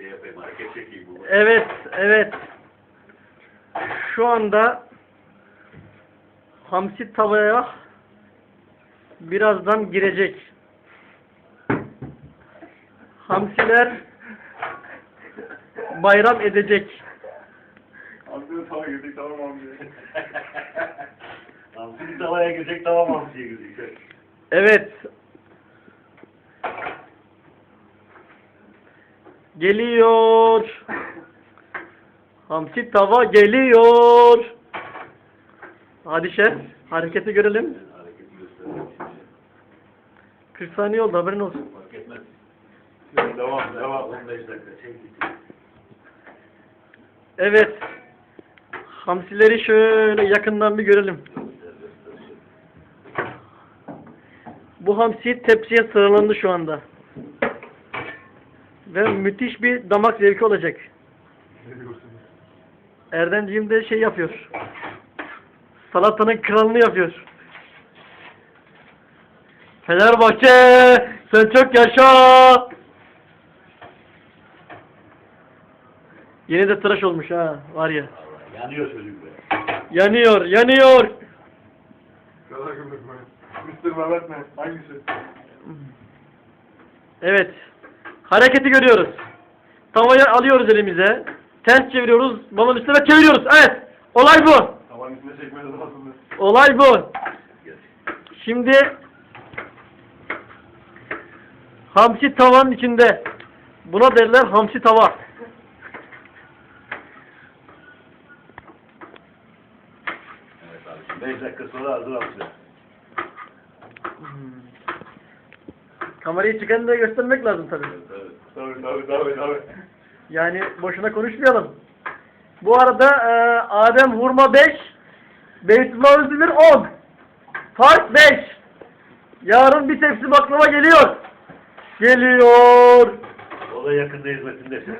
şey yapayım, hareket çekeyim bu. Evet, evet. Şu anda hamsi tavaya birazdan girecek. Hamsiler bayram edecek. Hamsi'nin tava girdik tamam hamsi. Hamsi tavaya girecek, tamam hamsiye girecek. Evet. Geliyor. Hamsi tava geliyor. Hadi şef, hareketi görelim. Hareketi göstermek için. 40 saniye oldu haberin olsun. Fark etmez. Devam devam. 15 dakika çek git. Evet. Hamsileri şöyle yakından bir görelim. Bu hamsi tepsiye sıralandı şu anda. Ve müthiş bir damak zevki olacak. Erdemciğim de şey yapıyor. Salatanın kralını yapıyor. Fenerbahçe sen çok yaşa. Yeni de tıraş olmuş ha var ya. Yanıyor çocuk be. Yanıyor, yanıyor. Kara gümrük mü? Mr. Mehmet mi? Hangisi? Evet. Hareketi görüyoruz. Tavayı alıyoruz elimize. Ters çeviriyoruz. Balon üstüne çeviriyoruz. Evet. Olay bu. Tavan üstüne çekmedi lazım. Olay bu. Şimdi hamsi tavanın içinde. Buna derler hamsi tava. Evet abi. 5 dakika sonra hazır hamsi. Kamerayı çıkanı da göstermek lazım tabii. Evet, evet. Tabii tabii tabii. Yani boşuna konuşmayalım. Bu arada e, Adem Hurma 5, Beytullah Özdemir 10. Fark 5. Yarın bir tepsi baklava geliyor. Geliyor. O da yakında hizmetinde.